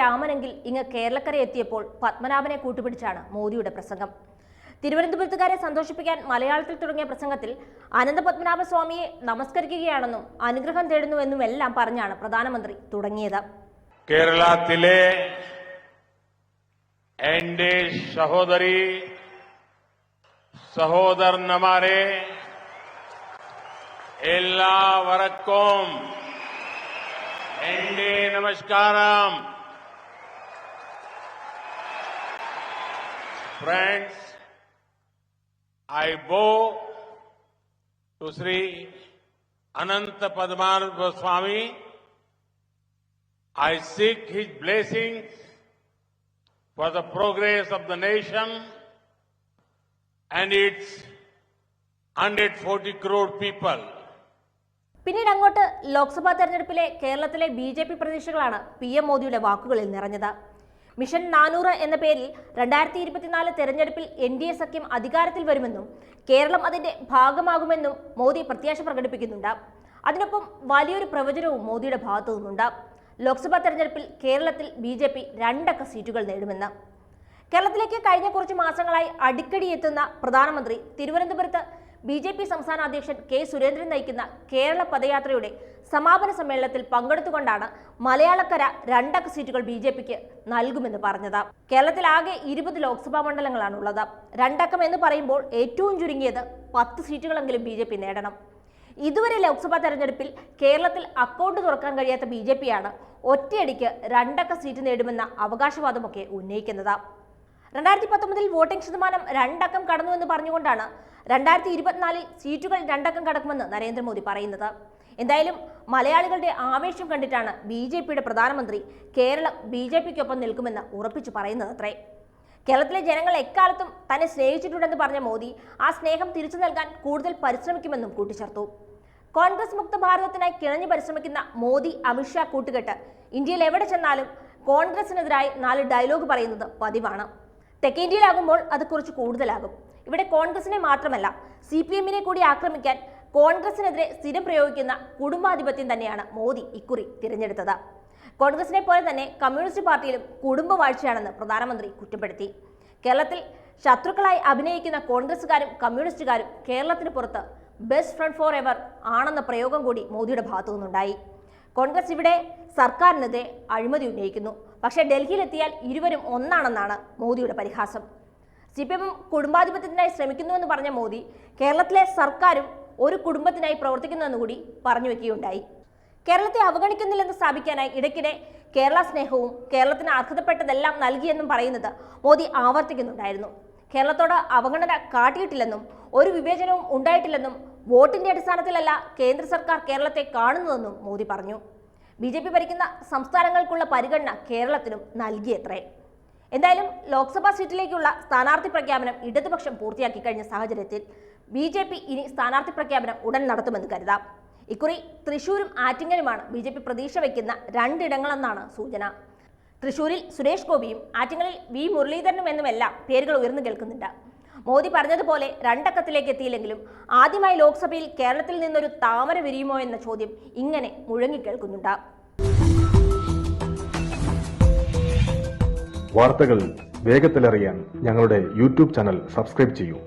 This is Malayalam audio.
രാമനെങ്കിൽ ഇങ്ങ് കേരളക്കര എത്തിയപ്പോൾ പത്മനാഭനെ കൂട്ടുപിടിച്ചാണ് മോദിയുടെ പ്രസംഗം. തിരുവനന്തപുരത്തുകാരെ സന്തോഷിപ്പിക്കാൻ മലയാളത്തിൽ തുടങ്ങിയ പ്രസംഗത്തിൽ അനന്തപത്മനാഭ സ്വാമിയെ നമസ്കരിക്കുകയാണെന്നും അനുഗ്രഹം തേടുന്നുവെന്നും എല്ലാം പറഞ്ഞാണ് പ്രധാനമന്ത്രി തുടങ്ങിയത്. കേരളത്തിലെ എന്റെ സഹോദരി സഹോദരന്മാരെ എല്ലാവർക്കും एनडे नमस्कारम friends I bow to Shri Anant Padmanand Swami I seek his blessing for the progress of the nation and its 140 crore people. പിന്നീട് അങ്ങോട്ട് ലോക്സഭാ തെരഞ്ഞെടുപ്പിലെ കേരളത്തിലെ ബി ജെ പി പ്രതീക്ഷകളാണ് പി എം മോദിയുടെ വാക്കുകളിൽ നിറഞ്ഞത്. മിഷൻ നാനൂറ് എന്ന പേരിൽ രണ്ടായിരത്തി ഇരുപത്തിനാല് തെരഞ്ഞെടുപ്പിൽ എൻ ഡി എ സഖ്യം അധികാരത്തിൽ വരുമെന്നും കേരളം അതിന്റെ ഭാഗമാകുമെന്നും മോദി പ്രത്യാശ പ്രകടിപ്പിക്കുന്നുണ്ട്. അതിനൊപ്പം വലിയൊരു പ്രവചനവും മോദിയുടെ ഭാഗത്തു നിന്നുണ്ട്. ലോക്സഭാ തെരഞ്ഞെടുപ്പിൽ കേരളത്തിൽ ബി ജെ പി രണ്ടക്ക സീറ്റുകൾ നേടുമെന്ന്. കേരളത്തിലേക്ക് കഴിഞ്ഞ കുറച്ച് മാസങ്ങളായി അടിക്കടി എത്തുന്ന പ്രധാനമന്ത്രി തിരുവനന്തപുരത്ത് ബി ജെ പി സംസ്ഥാന അധ്യക്ഷൻ കെ സുരേന്ദ്രൻ നയിക്കുന്ന കേരള പദയാത്രയുടെ സമാപന സമ്മേളനത്തിൽ പങ്കെടുത്തുകൊണ്ടാണ് മലയാളക്കര രണ്ടക്ക സീറ്റുകൾ ബി ജെ പിക്ക് നൽകുമെന്ന് പറഞ്ഞത്. കേരളത്തിൽ ആകെ ഇരുപത് ലോക്സഭാ മണ്ഡലങ്ങളാണ് ഉള്ളത് രണ്ടക്കം എന്ന് പറയുമ്പോൾ ഏറ്റവും ചുരുങ്ങിയത് പത്ത് സീറ്റുകളെങ്കിലും ബി ജെ പി നേടണം. ഇതുവരെ ലോക്സഭാ തെരഞ്ഞെടുപ്പിൽ കേരളത്തിൽ അക്കൗണ്ട് തുറക്കാൻ കഴിയാത്ത ബി ജെ പിയാണ് ഒറ്റയടിക്ക് രണ്ടക്ക സീറ്റ് നേടുമെന്ന അവകാശവാദമൊക്കെ ഉന്നയിക്കുന്നത്. രണ്ടായിരത്തി പത്തൊമ്പതിൽ വോട്ടിംഗ് ശതമാനം രണ്ടക്കം കടന്നു എന്ന് പറഞ്ഞുകൊണ്ടാണ് രണ്ടായിരത്തി ഇരുപത്തിനാലിൽ സീറ്റുകൾ രണ്ടക്കം കടക്കുമെന്ന് നരേന്ദ്രമോദി പറയുന്നത്. എന്തായാലും മലയാളികളുടെ ആവേശം കണ്ടിട്ടാണ് ബി ജെ പിയുടെ പ്രധാനമന്ത്രി കേരളം ബി ജെ പിക്കൊപ്പം നിൽക്കുമെന്ന് ഉറപ്പിച്ചു പറയുന്നത് അത്രേ കേരളത്തിലെ ജനങ്ങൾ എക്കാലത്തും തന്നെ സ്നേഹിച്ചിട്ടുണ്ടെന്ന് പറഞ്ഞ മോദി ആ സ്നേഹം തിരിച്ചു നൽകാൻ കൂടുതൽ പരിശ്രമിക്കുമെന്നും കൂട്ടിച്ചേർത്തു. കോൺഗ്രസ് മുക്ത ഭാരതത്തിനായി കിണഞ്ഞു പരിശ്രമിക്കുന്ന മോദി അമിത്ഷാ കൂട്ടുകെട്ട് ഇന്ത്യയിൽ എവിടെ ചെന്നാലും കോൺഗ്രസിനെതിരായി നാല് ഡയലോഗ് പറയുന്നത് പതിവാണ്. തെക്കേന്ത്യയിലാകുമ്പോൾ അത് കുറച്ച് കൂടുതലാകും. ഇവിടെ കോൺഗ്രസിനെ മാത്രമല്ല സി പി എമ്മിനെ കൂടി ആക്രമിക്കാൻ കോൺഗ്രസിനെതിരെ സ്ഥിരം പ്രയോഗിക്കുന്ന കുടുംബാധിപത്യം തന്നെയാണ് മോദി ഇക്കുറി തിരഞ്ഞെടുത്തത്. കോൺഗ്രസിനെ പോലെ തന്നെ കമ്മ്യൂണിസ്റ്റ് പാർട്ടിയിലും കുടുംബവാഴ്ചയാണെന്ന് പ്രധാനമന്ത്രി കുറ്റപ്പെടുത്തി. കേരളത്തിൽ ശത്രുക്കളായി അഭിനയിക്കുന്ന കോൺഗ്രസുകാരും കമ്മ്യൂണിസ്റ്റുകാരും കേരളത്തിന് പുറത്ത് ബെസ്റ്റ് ഫ്രണ്ട് ഫോർ എവർ ആണെന്ന പ്രയോഗം കൂടി മോദിയുടെ ഭാഗത്തു നിന്നുണ്ടായി കോൺഗ്രസ് ഇവിടെ സർക്കാരിനെതിരെ അഴിമതി ഉന്നയിക്കുന്നു. പക്ഷേ ഡൽഹിയിലെത്തിയാൽ ഇരുവരും ഒന്നാണെന്നാണ് മോദിയുടെ പരിഹാസം. സി പി എം കുടുംബാധിപത്യത്തിനായി ശ്രമിക്കുന്നുവെന്ന് പറഞ്ഞ മോദി കേരളത്തിലെ സർക്കാരും ഒരു കുടുംബത്തിനായി പ്രവർത്തിക്കുന്നുവെന്ന് കൂടി പറഞ്ഞു വെക്കുകയുണ്ടായി. കേരളത്തെ അവഗണിക്കുന്നില്ലെന്ന് സ്ഥാപിക്കാനായി ഇടയ്ക്കിടെ കേരള സ്നേഹവും കേരളത്തിന് അർഹതപ്പെട്ടതെല്ലാം നൽകിയെന്നും പറയുന്നത് മോദി ആവർത്തിക്കുന്നുണ്ടായിരുന്നു. കേരളത്തോട് അവഗണന കാട്ടിയിട്ടില്ലെന്നും ഒരു വിവേചനവും ഉണ്ടായിട്ടില്ലെന്നും വോട്ടിന്റെ അടിസ്ഥാനത്തിലല്ല കേന്ദ്ര സർക്കാർ കേരളത്തെ കാണുന്നതെന്നും മോദി പറഞ്ഞു. ബി ജെ പി ഭരിക്കുന്ന സംസ്ഥാനങ്ങൾക്കുള്ള പരിഗണന കേരളത്തിനും നൽകിയത്രേ. എന്തായാലും ലോക്സഭാ സീറ്റിലേക്കുള്ള സ്ഥാനാർത്ഥി പ്രഖ്യാപനം ഇടതുപക്ഷം പൂർത്തിയാക്കി കഴിഞ്ഞ സാഹചര്യത്തിൽ ബി ജെ പി ഇനി സ്ഥാനാർത്ഥി പ്രഖ്യാപനം ഉടൻ നടത്തുമെന്ന് കരുതാം. ഇക്കുറി തൃശൂരും ആറ്റിങ്ങലുമാണ് ബി ജെ പി പ്രതീക്ഷ വയ്ക്കുന്ന രണ്ടിടങ്ങളെന്നാണ് സൂചന. തൃശൂരിൽ സുരേഷ് ഗോപിയും ആറ്റിങ്ങലിൽ വി മുരളീധരനും എന്നുമെല്ലാം പേരുകൾ ഉയർന്നു കേൾക്കുന്നുണ്ട്. മോദി പറഞ്ഞതുപോലെ രണ്ടക്കത്തിലേക്ക് എത്തിയില്ലെങ്കിലും ആദ്യമായി ലോക്സഭയിൽ കേരളത്തിൽ നിന്നൊരു താമര വിരിയുമോ എന്ന ചോദ്യം ഇങ്ങനെ മുഴങ്ങിക്കേൾക്കുന്നുണ്ട്. വാർത്തകൾ വേഗത്തിലറിയാൻ ഞങ്ങളുടെ യൂട്യൂബ് ചാനൽ സബ്സ്ക്രൈബ് ചെയ്യൂ.